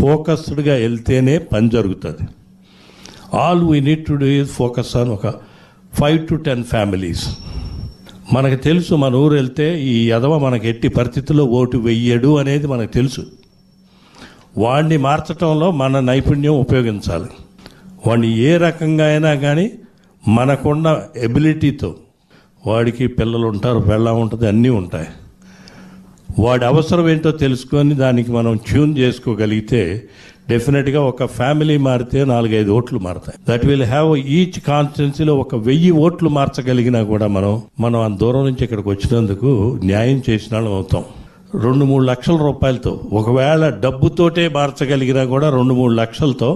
ఫోకస్డ్గా వెళ్తేనే పని జరుగుతుంది. All we need to do is focus on ఒక ఫైవ్ టు టెన్ ఫ్యామిలీస్. మనకు తెలుసు మన ఊరు వెళ్తే ఈ యదవ మనకు ఎట్టి పరిస్థితుల్లో ఓటు వెయ్యడు అనేది మనకు తెలుసు. వాడిని మార్చటంలో మన నైపుణ్యం ఉపయోగించాలి. వాడిని ఏ రకంగా అయినా కానీ మనకున్న ఎబిలిటీతో వాడికి పిల్లలు ఉంటారు పెళ్ళం ఉంటుంది అన్నీ ఉంటాయి. వాడి అవసరం ఏంటో తెలుసుకొని దానికి మనం ట్యూన్ చేసుకోగలిగితే డెఫినెట్గా ఒక ఫ్యామిలీ మారితే నాలుగైదు ఓట్లు మారతాయి. దట్ విల్ హ్యావ్ ఈచ్ కాన్స్టిట్యున్సీలో ఒక వెయ్యి ఓట్లు మార్చగలిగినా కూడా మనం మనం ఆ దూరం నుంచి ఇక్కడికి వచ్చినందుకు న్యాయం చేసిన వాళ్ళం అవుతాం. రెండు మూడు లక్షల రూపాయలతో ఒకవేళ డబ్బుతోటే మార్చగలిగినా కూడా రెండు మూడు లక్షలతో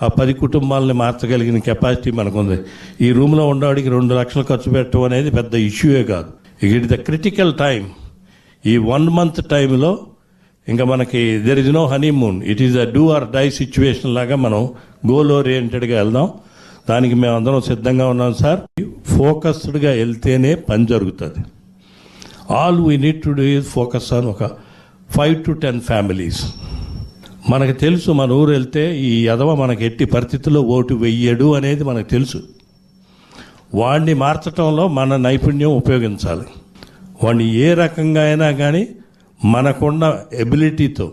ఆ పది కుటుంబాలని మార్చగలిగిన కెపాసిటీ మనకుంది. ఈ రూమ్లో ఉండేవాడికి రెండు లక్షలు ఖర్చు పెట్టడం అనేది పెద్ద ఇష్యూయే కాదు. ఇట్ ద క్రిటికల్ టైం ఈ వన్ మంత్ టైంలో ఇంకా మనకి there is no honeymoon it is a do or die situation లాగా మనం గోల్ ఓరియంటెడ్గా వెళ్దాం. దానికి మేము అందరం సిద్ధంగా ఉన్నాం సార్. ఫోకస్డ్గా వెళ్తేనే పని జరుగుతుంది. All we need to do is focus on ఒక ఫైవ్ టు టెన్ ఫ్యామిలీస్ మనకు తెలుసు మన ఊరు వెళ్తే ఈ యదవ మనకి ఎట్టి పరిస్థితుల్లో ఓటు వెయ్యడు అనేది మనకు తెలుసు. వాడిని మార్చటంలో మన నైపుణ్యం ఉపయోగించాలి. వాడిని ఏ రకంగా అయినా కానీ మనకున్న ఎబిలిటీతో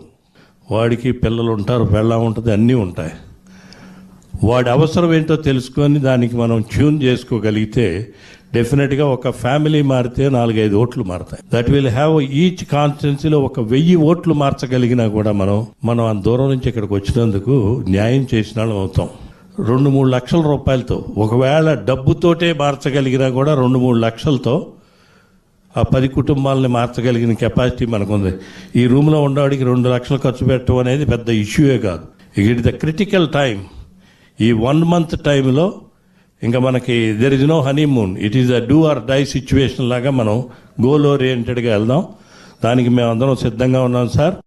వాడికి పిల్లలు ఉంటారు పెళ్ళం ఉంటుంది అన్నీ ఉంటాయి. వాడి అవసరం ఏంటో తెలుసుకొని దానికి మనం ట్యూన్ చేసుకోగలిగితే డెఫినెట్గా ఒక ఫ్యామిలీ మారితే నాలుగైదు ఓట్లు మారతాయి. దట్ విల్ హ్యావ్ ఈచ్ కాన్స్టిట్యున్సీలో ఒక వెయ్యి ఓట్లు మార్చగలిగినా కూడా మనం మనం అంత దూరం నుంచి ఇక్కడికి వచ్చినందుకు న్యాయం చేసిన అవుతాం. రెండు మూడు లక్షల రూపాయలతో ఒకవేళ డబ్బుతోటే మార్చగలిగినా కూడా రెండు మూడు లక్షలతో ఆ పది కుటుంబాలని మార్చగలిగిన కెపాసిటీ మనకుంది. ఈ రూమ్లో ఉండవాడికి రెండు లక్షలు ఖర్చు పెట్టడం అనేది పెద్ద ఇష్యూయే కాదు. ఇట్ ద క్రిటికల్ టైం ఈ వన్ మంత్ టైంలో ఇంకా మనకి there is no honeymoon it is a do or die situation లాగా మనం గోల్ ఓరియంటెడ్గా వెళ్దాం. దానికి మేము అందరం సిద్ధంగా ఉన్నాం సార్